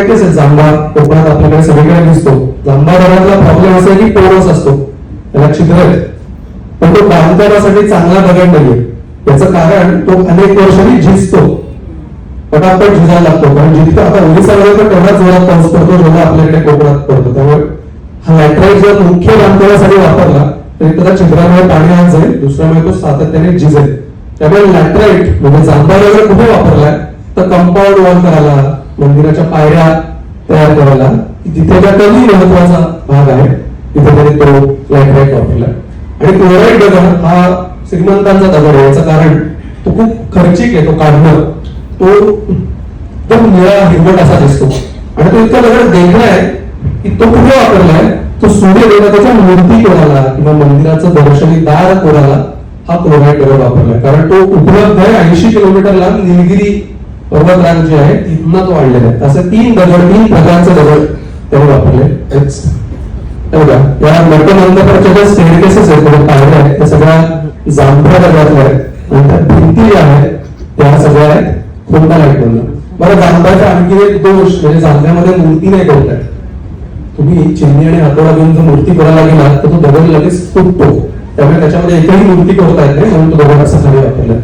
माहितीच आहे जांभा कोकणात आपल्याकडे सगळीकडे दिसतो. जांभा दगडातला प्रॉब्लेम असा की पोरस असतो. त्याला छिद्र पण तो बांधकामासाठी चांगला दगड नाहीये त्याचं कारण तो अनेक वर्षांनी झिजतो. पटापट झिजायला लागतो. कारण जितकं आता ओरिसामध्ये तर तेवढा जोरात पाऊस पडतो जेवढा आपल्याकडे कोकणात पडतो. त्यामुळे हा लॅटराईट जर मुख्य बांधकामासाठी वापरला तर त्याला छिद्रामुळे पाणी आज जाईल दुसऱ्यामुळे तो सातत्याने झिजेल. त्यामुळे लॅटराईट म्हणजे जांभा दगड कुठे वापरलाय तर कंपाऊंड वॉल करायला मंदिराच्या पायऱ्या तयार करायला. तिथे त्या कमी महत्त्वाचा भाग आहे तिथे त्यांनी तो फ्लॅट लॅटराईट वापरला. आणि क्लोराईड दगड हा श्रीमंतांचा दगड आहे. याचं कारण तो खूप खर्चिक आहे तो काढणं. तो एकदम निळा हिरवट असा दिसतो. आणि तो इतका दगड देखणा आहे की तो कुठे वापरलाय? तो सूर्यदेवताच्या मूर्ती कोणाला किंवा मंदिराचं दर्शनी दार कोणाला हा क्लोराईड दगड वापरलाय. कारण तो उपलब्ध आहे ऐंशी किलोमीटर लांब निलगिरी पर्वतरांग जे आहे तिथनं तो आणलेला आहे. असे तीन दगड तीन प्रकारचे दगड त्याने वापरले. बघा या मठमंडपाच्या ज्या स्टेअरकेसेस आहेत म्हणजे पायऱ्या आहेत त्या सगळ्या जांभळ्या दगडातल्या आहेत. आणि त्या भिंती ज्या आहेत त्या सगळ्या आहेत खोटा लाइट बरं जांभळाचा आणखी एक दोष म्हणजे जांभळ्यामध्ये मूर्ती नाही कोणत्या. तुम्ही चिमणी आणि हातोडा घेऊन जर मूर्ती करायला गेला तर तो दगड लगेच तुटतो. त्यामुळे त्याच्यामध्ये एकही मूर्ती करता येत नाही म्हणून तो दगड असा खाली वापरला.